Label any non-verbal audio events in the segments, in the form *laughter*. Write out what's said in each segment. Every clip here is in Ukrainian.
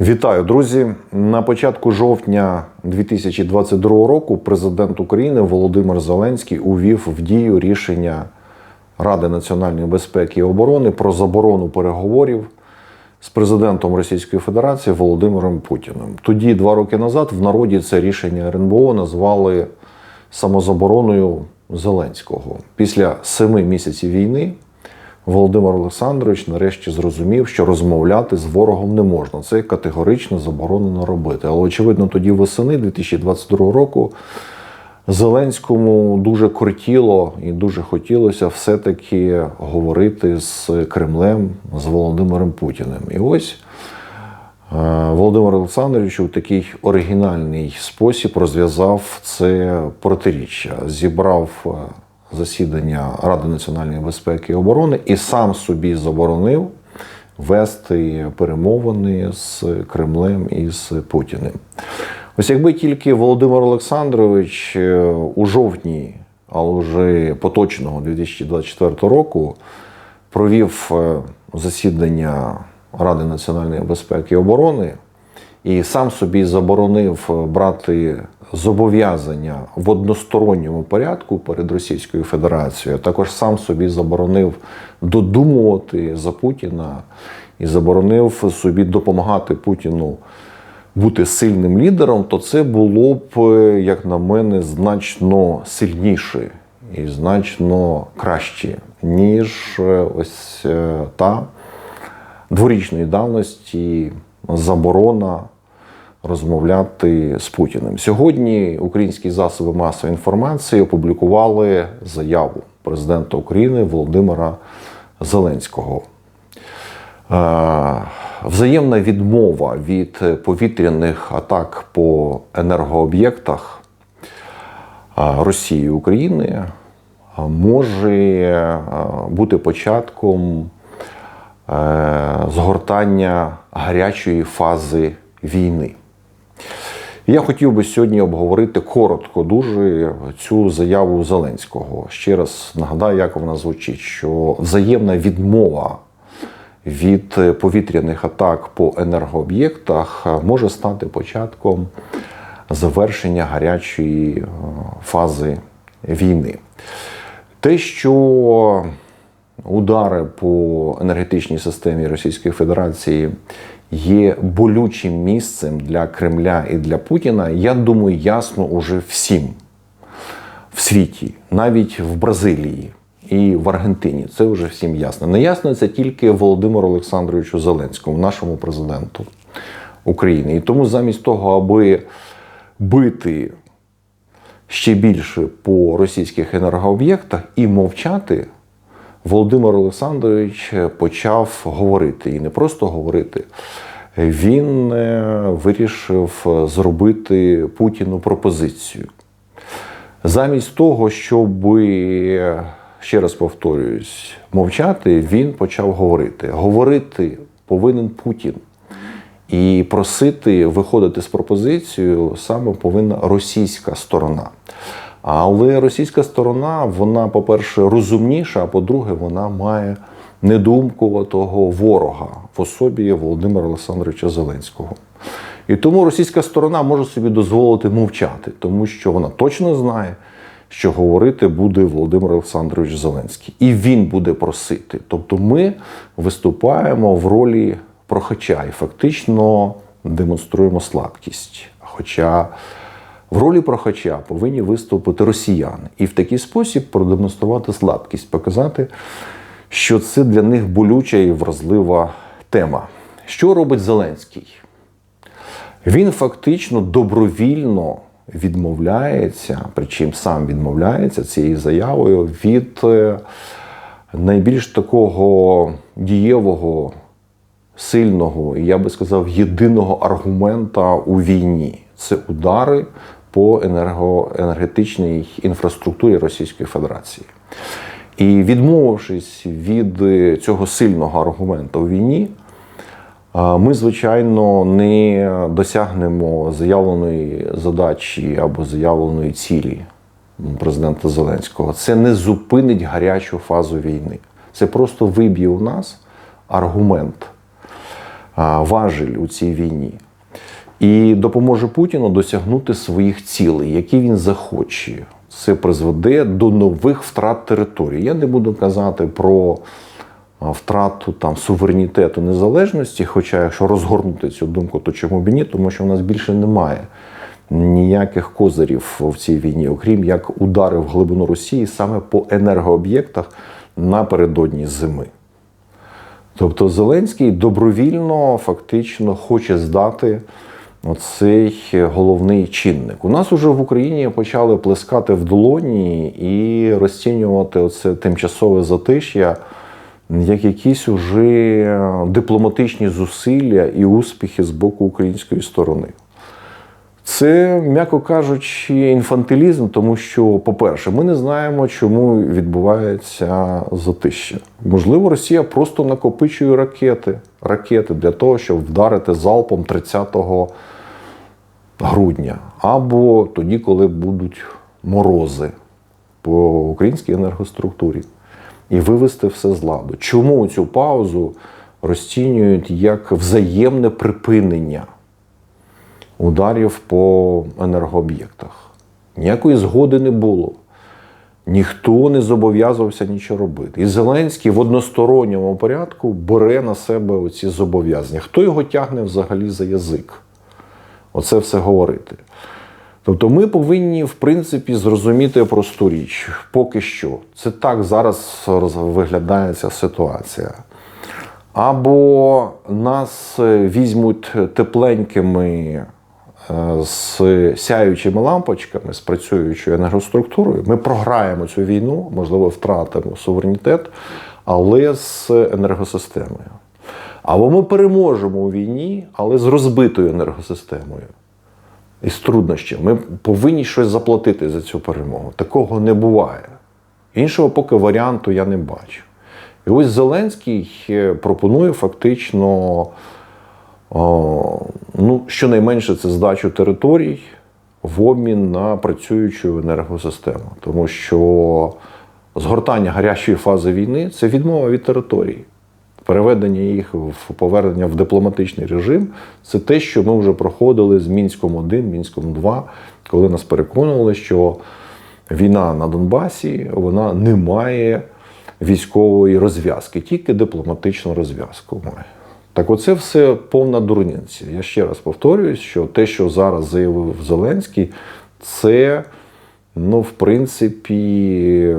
Вітаю, друзі! На початку жовтня 2022 року президент України Володимир Зеленський увів в дію рішення Ради національної безпеки і оборони про заборону переговорів з президентом Російської Федерації Володимиром Путіним. Тоді, два роки назад, в народі це рішення РНБО назвали самозабороною Зеленського. Після семи місяців війни Володимир Олександрович нарешті зрозумів, що розмовляти з ворогом не можна. Це категорично заборонено робити. Але очевидно, тоді восени 2022 року Зеленському дуже кортіло і дуже хотілося все-таки говорити з Кремлем, з Володимиром Путіним. І ось е, Володимир Олександрович у такий оригінальний спосіб розв'язав це протиріччя, зібрав е, засідання Ради національної безпеки і оборони і сам собі заборонив вести перемовини з Кремлем і з Путіним. Ось якби тільки Володимир Олександрович е, у жовтні, але вже поточного 2024 року провів е, засідання Ради національної безпеки і оборони і сам собі заборонив е, брати зобов'язання в односторонньому порядку перед Російською Федерацією, також сам собі заборонив додумувати за Путіна і заборонив собі допомагати Путіну бути сильним лідером, то це було б, е, як на мене, значно сильніше і значно краще, ніж е, ось е, та дворічної давності заборона розмовляти з Путіним. Сьогодні українські засоби масової інформації опублікували заяву президента України Володимира Зеленського. Е, Взаємна відмова від повітряних атак по енергооб'єктах е, Росії і України може е, бути початком згортання гарячої фази війни. Я хотів би сьогодні обговорити коротко дуже цю заяву Зеленського. Ще раз нагадаю, як вона звучить: що взаємна відмова від повітряних атак по енергооб'єктах може стати початком завершення гарячої е, фази війни. Те, що удари по енергетичній системі Російської Федерації є болючим місцем для Кремля і для Путіна, я думаю, ясно уже всім в світі, навіть в Бразилії і в Аргентині. Це вже всім ясно. Не ясно це тільки Володимиру Олександровичу Зеленському, нашому президенту України. І тому замість того, аби бити ще більше по російських енергооб'єктах і мовчати. Володимир Олександрович почав говорити і не просто говорити. Він е, вирішив зробити Путіну пропозицію. Замість того, щоб, ще раз повторююсь, мовчати, він почав говорити. Говорити повинен Путін. І просити виходити з пропозицією саме повинна російська сторона. Але російська сторона, вона, по-перше, розумніша, а по-друге, вона має недумкуватого ворога в особі Володимира Олександровича Зеленського. І тому російська сторона може собі дозволити мовчати, тому що вона точно знає, що говорити буде Володимир Олександрович Зеленський. І він буде просити. Тобто ми виступаємо в ролі прохача і фактично демонструємо слабкість. Хоча в ролі прохача повинні виступити росіяни і в такий спосіб продемонструвати слабкість, показати, що це для них болюча і вразлива тема. Що робить Зеленський? Він фактично добровільно відмовляється, причому сам відмовляється цією заявою від е, найбільш такого дієвого, сильного і я би сказав, єдиного аргумента у війні це удари по енергоенергетичній інфраструктурі Російської Федерації. І відмовившись від цього сильного аргументу у війні, ми, звичайно, не досягнемо заявленої задачі або заявленої цілі президента Зеленського. Це не зупинить гарячу фазу війни. Це просто виб'є у нас аргумент важель у цій війні. І допоможе Путіну досягнути своїх цілей, які він захоче. Це призведе до нових втрат території. Я не буду казати про втрату там суверенітету незалежності. Хоча, якщо розгорнути цю думку, то чому б ні, тому що в нас більше немає ніяких козирів в цій війні, окрім як удари в глибину Росії саме по енергооб'єктах напередодні зими. Тобто Зеленський добровільно фактично хоче здати оцей головний чинник. У нас уже в Україні почали плескати в долоні і розцінювати оце тимчасове затиш'я як якісь уже дипломатичні зусилля і успіхи з боку української сторони. Це, м'яко кажучи, інфантилізм, тому що, по-перше, ми не знаємо, чому відбувається затища. Можливо, Росія просто накопичує ракети, ракети для того, щоб вдарити залпом 30 грудня, або тоді, коли будуть морози по українській енергоструктурі, і вивести все з ладу. Чому цю паузу розцінюють як взаємне припинення? Ударів по енергооб'єктах. Ніякої згоди не було. Ніхто не зобов'язувався нічого робити. І Зеленський в односторонньому порядку бере на себе оці зобов'язання. Хто його тягне взагалі за язик? Оце все говорити. Тобто ми повинні, в принципі, зрозуміти просту річ. Поки що. Це так зараз виглядає ця ситуація. Або нас візьмуть тепленькими з сяючими лампочками, з працюючою енергоструктурою, ми програємо цю війну, можливо, втратимо суверенітет, але з енергосистемою. Або ми переможемо у війні, але з розбитою енергосистемою. І з труднощами. Ми повинні щось заплатити за цю перемогу. Такого не буває. Іншого поки варіанту я не бачу. І ось Зеленський пропонує фактично ну, щонайменше це здачу територій в обмін на працюючу енергосистему. Тому що згортання гарячої фази війни це відмова від території. Переведення їх в повернення в дипломатичний режим це те, що ми вже проходили з Мінськом 1, Мінськом 2, коли нас переконували, що війна на Донбасі вона не має військової розв'язки, тільки дипломатичну розв'язку має. Так, оце все повна дурниця. Я ще раз повторююсь, що те, що зараз заявив Зеленський, це, ну, в принципі,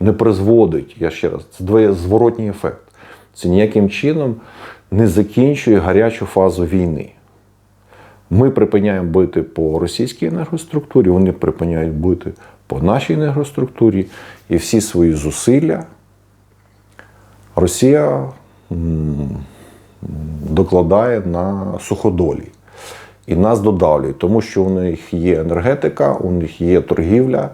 не призводить, я ще раз, це зворотній ефект. Це ніяким чином не закінчує гарячу фазу війни. Ми припиняємо бити по російській енергоструктурі, вони припиняють бити по нашій енергоструктурі і всі свої зусилля. Росія докладає на суходолі. І нас додавлюють, тому що у них є енергетика, у них є торгівля,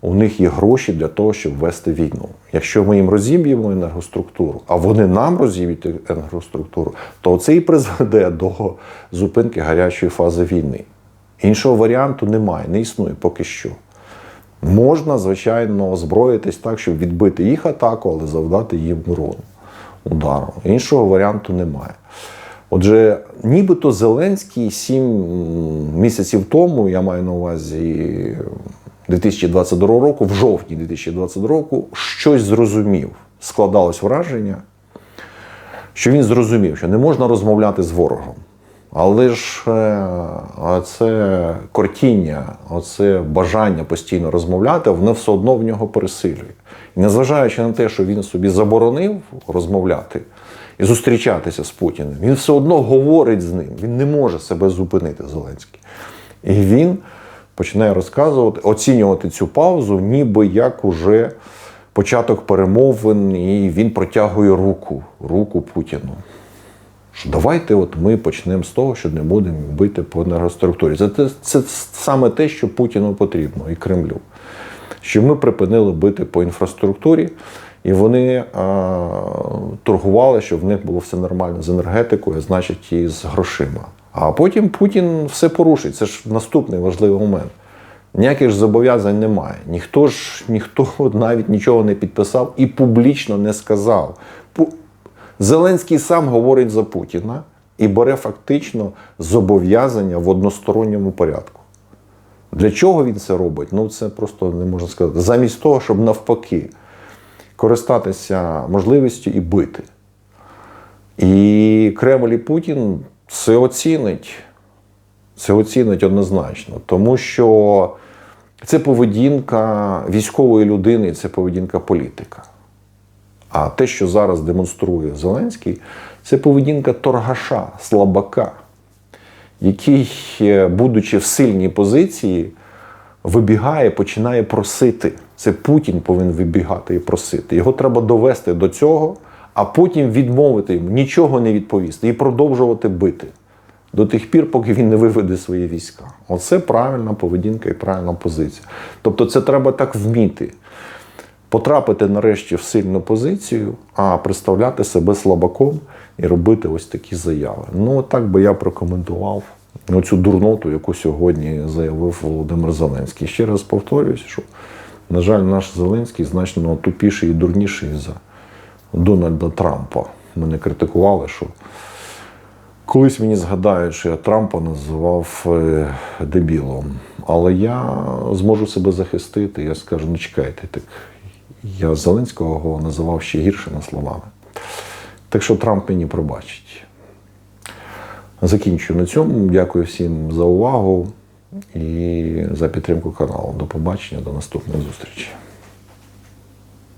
у них є гроші для того, щоб вести війну. Якщо ми їм розіб'ємо енергоструктуру, а вони нам розіб'ють енергоструктуру, то це і призведе до зупинки гарячої фази війни. Іншого варіанту немає, не існує поки що. Можна, звичайно, озброїтись так, щоб відбити їх атаку, але завдати їм урону удару. Іншого варіанту немає. Отже, нібито Зеленський сім місяців тому, я маю на увазі 2022 року, в жовтні 2022 року, щось зрозумів. Складалось враження, що він зрозумів, що не можна розмовляти з ворогом. Але ж е, це кортіння, оце бажання постійно розмовляти, воно все одно в нього пересилює. І незважаючи на те, що він собі заборонив розмовляти і зустрічатися з Путіним, він все одно говорить з ним. Він не може себе зупинити, Зеленський. І він починає розказувати, оцінювати цю паузу, ніби як уже початок перемовин, і він протягує руку, руку Путіну. Давайте от ми почнемо з того, що не будемо бити по енергоструктурі. Це, це, це саме те, що Путіну потрібно і Кремлю. Що ми припинили бити по інфраструктурі, і вони а, торгували, щоб в них було все нормально з енергетикою, значить, і з грошима. А потім Путін все порушить. Це ж наступний важливий момент. Ніяких ж зобов'язань немає. Ніхто ж ніхто *laughs* навіть нічого не підписав і публічно не сказав. Зеленський сам говорить за Путіна і бере фактично зобов'язання в односторонньому порядку. Для чого він це робить? Ну, це просто не можна сказати. Замість того, щоб навпаки користатися можливістю і бити. І Кремль і Путін це оцінить. Це оцінить однозначно, тому що це поведінка військової людини, це поведінка політика. А те, що зараз демонструє Зеленський, це поведінка торгаша, слабака, який, е, будучи в сильній позиції, вибігає, починає просити. Це Путін повинен вибігати і просити. Його треба довести до цього, а потім відмовити йому, нічого не відповісти і продовжувати бити до тих пір, поки він не виведе свої війська. Оце правильна поведінка і правильна позиція. Тобто, це треба так вміти. Потрапити нарешті в сильну позицію, а представляти себе слабаком і робити ось такі заяви. Ну, так би я прокоментував цю дурноту, яку сьогодні заявив Володимир Зеленський. Ще раз повторююсь, що, на жаль, наш Зеленський значно тупіший і дурніший за Дональда Трампа. Мене критикували, що Колись мені згадають, що я Трампа називав е, дебілом. Але я зможу себе захистити. Я скажу, ну чекайте, так я Зеленського називав ще гіршими словами. Так що Трамп мені пробачить. Закінчую на цьому. Дякую всім за увагу і за підтримку каналу. До побачення, до наступної зустрічі.